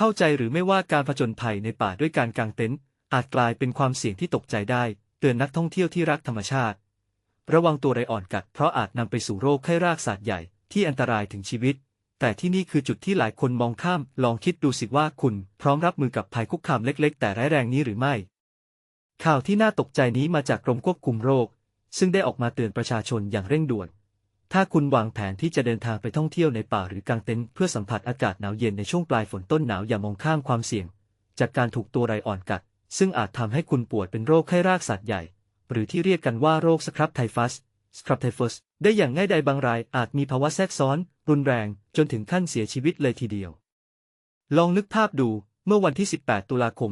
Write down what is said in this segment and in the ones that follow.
เข้าใจหรือไม่ว่าการผจญภัยในป่าด้วยการกางเต็นท์อาจกลายเป็นความเสี่ยงที่ตกใจได้ เตือนนักท่องเที่ยวที่รักธรรมชาติ ระวังตัวไรอ่อนกัด เพราะอาจนำไปสู่โรคไข้รากสัตว์ใหญ่ที่อันตรายถึงชีวิต แต่ที่นี่คือจุดที่หลายคนมองข้าม ลองคิดดูสิว่าคุณพร้อมรับมือกับภัยคุกคามเล็ก ๆ แต่ร้ายแรงนี้หรือไม่ ข่าวที่น่าตกใจนี้มาจากกรมควบคุมโรค ซึ่งได้ออกมาเตือนประชาชนอย่างเร่งด่วน ถ้าคุณวางแผนที่จะเดินทางไปท่องเที่ยวในป่าหรือกางเต็นท์เพื่อสัมผัสอากาศหนาวเย็นในช่วงปลายฝนต้นหนาวอย่ามองข้ามความเสี่ยง จากการถูกตัวไรอ่อนกัด ซึ่งอาจทำให้คุณปวดเป็นโรคไข้รากสัตว์ใหญ่ หรือที่เรียกกันว่าโรคสครับไทฟัสสครับไทฟัสได้อย่างง่ายดายบางรายอาจมีภาวะแทรกซ้อน รุนแรง จนถึงขั้นเสียชีวิตเลยทีเดียว ลองนึกภาพดูเมื่อวันที่ 18 ตุลาคม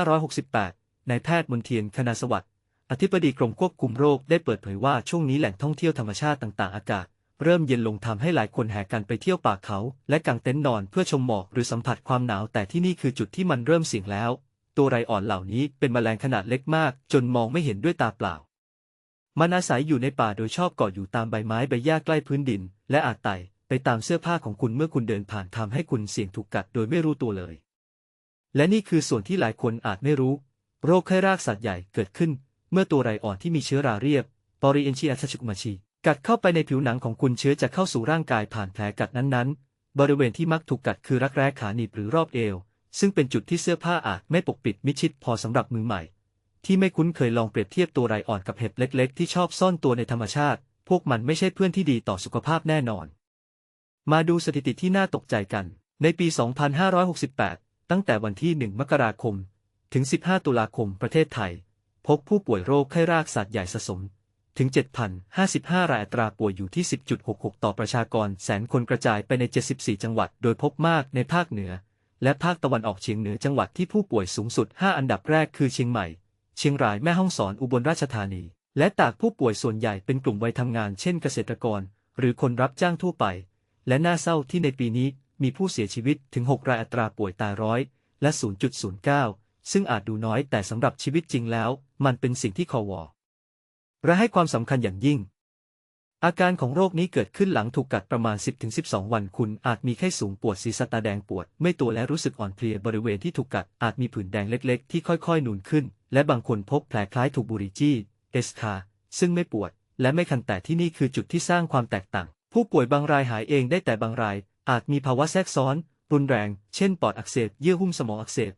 2568นายแพทย์มนเทียนคณาสวัสดิ์ อธิบดีกรมควบคุมโรคได้เปิดเผยว่าช่วงนี้แหล่งท่องเที่ยวธรรมชาติต่างๆ อากาศ เริ่มเย็นลงทำให้หลายคนแห่กันไปเที่ยวป่าเขา และกางเต็นท์นอนเพื่อชมหมอกหรือสัมผัสความหนาวแต่ที่นี่คือจุดที่มันเริ่มเสี่ยงแล้ว ตัวไรอ่อนเหล่านี้เป็นแมลงขนาดเล็กมาก จนมองไม่เห็นด้วยตาเปล่า มันอาศัยอยู่ในป่าโดยชอบเกาะอยู่ตามใบไม้ใบหญ้าใกล้พื้นดิน และอาจไต่ไปตามเสื้อผ้าของคุณเมื่อคุณเดินผ่านทำให้คุณเสี่ยงถูกกัดโดยไม่รู้ตัวเลย และนี่คือส่วนที่หลายคนอาจไม่รู้ โรคไข้รากสัตว์ใหญ่เกิดขึ้น เมื่อตัวไรอ่อนที่มีเชื้อราเรียบปอริเอนชีอัสชุกมาชีกัดเข้าไปในผิวหนังของคุณเชื้อจะเข้าสู่ร่างกายผ่านแผลกัดนั้นๆ บริเวณที่มักถูกกัดคือรักแร้ขาหนีบหรือรอบเอว ซึ่งเป็นจุดที่เสื้อผ้าอาจไม่ปกปิดมิดชิดพอสำหรับมือใหม่ ที่ไม่คุ้นเคยลองเปรียบเทียบตัวไรอ่อนกับเห็บเล็ก ๆ ที่ชอบซ่อนตัวในธรรมชาติ พวกมันไม่ใช่เพื่อนที่ดีต่อสุขภาพแน่นอน มาดูสถิติที่น่าตกใจกัน ในปี 2568 ตั้งแต่วันที่ 1 มกราคม ถึง 15 ตุลาคม ประเทศไทย บผู้ป่วยโรคไข้รากสัตว์ใหญ่สะสม ถึง 7,055 รายอัตราป่วยอยู่ที่ 10.66 ต่อประชากรแสนคนกระจายไปใน 74 จังหวัด โดยพบมากในภาคเหนือ และภาคตะวันออกเฉียงเหนือจังหวัดที่ผู้ป่วยสูงสุด 5 อันดับแรกคือเชียงใหม่ เชียงรายแม่ฮ่องสอนอุบลราชธานี และตากผู้ป่วยส่วนใหญ่เป็นกลุ่มวัยทำงานเช่นเกษตรกร หรือคนรับจ้างทั่วไป และน่าเศร้าที่ในปีนี้มีผู้เสียชีวิตถึง 6 รายอัตราป่วยตายร้อย และ 0.09 ซึ่งอาจดูน้อยแต่สำหรับชีวิตจริงแล้ว มันเป็นสิ่งที่คอวอและให้ความสำคัญอย่างยิ่ง อาการของโรคนี้เกิดขึ้นหลังถูกกัดประมาณ 10-12 วันคุณอาจมีไข้สูงปวดศีรษะตาแดงปวด ไม่ตัวและรู้สึกอ่อนเพลียบริเวณที่ถูกกัดอาจมีผื่นแดงเล็ก ๆ ที่ค่อยๆนูนขึ้น และบางคนพบแผลคล้ายถูกบุหรี่จี้เอสคาซึ่งไม่ปวด และไม่คันแต่ที่นี่คือจุดที่สร้างความแตกต่าง ผู้ป่วยบางรายหายเองได้แต่บางราย อาจมีภาวะแทรกซ้อน รุนแรง เช่น ปอดอักเสบ เยื่อหุ้มสมองอักเสบ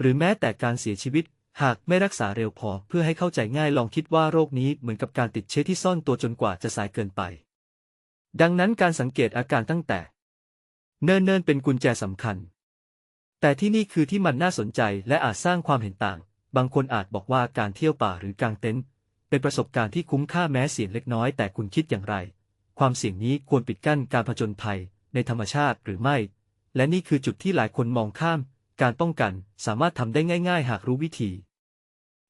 หรือแม้แต่การเสียชีวิต หากไม่รักษาเร็วพอเพื่อให้เข้าใจง่ายลองคิดว่าโรคนี้เหมือนกับการติดเชื้อที่ซ่อนตัวจนกว่าจะสายเกินไป ดังนั้นการสังเกตอาการตั้งแต่ เนิ่นๆเป็นกุญแจสำคัญ แต่ที่นี่คือที่มันน่าสนใจและอาจสร้างความเห็นต่าง บางคนอาจบอกว่าการเที่ยวป่าหรือกางเต็นท์เป็นประสบการณ์ที่คุ้มค่าแม้เสี่ยงเล็กน้อย แต่คุณคิดอย่างไร ความเสี่ยงนี้ควรปิดกั้นการผจญภัยในธรรมชาติหรือไม่ และนี่คือจุดที่หลายคนมองข้าม การป้องกันสามารถทำได้ง่าย ๆ หากรู้วิธี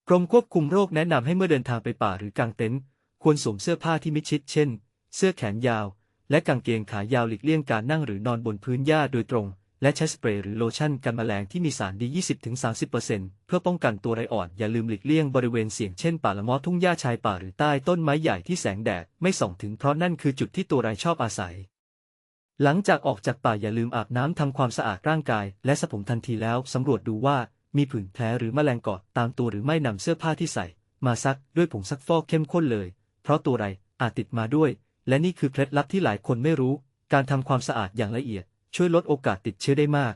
กรมควบคุมโรคแนะนำให้เมื่อเดินทางไปป่าหรือกางเต็นท์ควรสวมเสื้อผ้าที่มิดชิด เช่น เสื้อแขนยาว และกางเกงขายาวหลีกเลี่ยงการนั่งหรือนอนบนพื้นหญ้าโดยตรง และใช้สเปรย์หรือโลชั่นกันแมลงที่มีสารดี 20-30%เพื่อป้องกันตัวไรอ่อน อย่าลืมหลีกเลี่ยงบริเวณเสี่ยงเช่นป่าละมอทุ่งหญ้าชายป่าหรือใต้ต้นไม้ใหญ่ที่แสงแดดไม่ส่องถึงเพราะนั่นคือจุดที่ตัวไรชอบอาศัย หลังจากออกจากป่าอย่าลืมอาบน้ำทำความสะอาดร่างกาย และสระผมทันทีแล้วสำรวจดูว่ามีผื่นแผลหรือแมลงเกาะตามตัวหรือไม่นำเสื้อผ้าที่ใส่ มาซักด้วยผงซักฟอกเข้มข้นเลย เพราะตัวไรอาจติดมาด้วย และนี่คือเคล็ดลับที่หลายคนไม่รู้ การทำความสะอาดอย่างละเอียด ช่วยลดโอกาสติดเชื้อได้มาก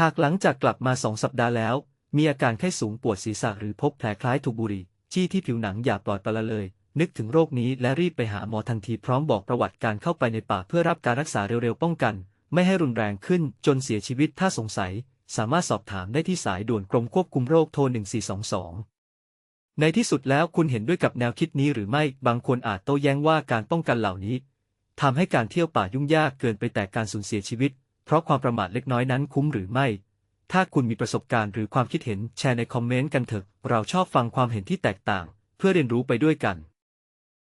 หากหลังจากกลับมาสองสัปดาห์แล้ว มีอาการไข้สูงปวดศีรษะหรือพบแผลคล้ายถูกบุหรี่จี้ที่ผิวหนังอย่าปล่อยปละเลย นึกถึงโรคนี้และรีบไปหาหมอทันทีพร้อมบอกประวัติการเข้าไปในป่าเพื่อรับการรักษาเร็วๆป้องกัน ไม่ให้รุนแรงขึ้นจนเสียชีวิตถ้าสงสัย สามารถสอบถามได้ที่สายด่วนกรมควบคุมโรคโทร 1422ในที่สุดแล้วคุณเห็นด้วยกับแนวคิดนี้หรือไม่ บางคนอาจโต้แย้งว่าการป้องกันเหล่านี้ทำให้การเที่ยวป่ายุ่งยากเกินไปแต่การสูญเสียชีวิต เพราะความประมาทเล็กน้อยนั้นคุ้มหรือไม่ ถ้าคุณมีประสบการณ์หรือความคิดเห็นแชร์ในคอมเมนต์กันเถอะ เราชอบฟังความเห็นที่แตกต่าง เพื่อเรียนรู้ไปด้วยกัน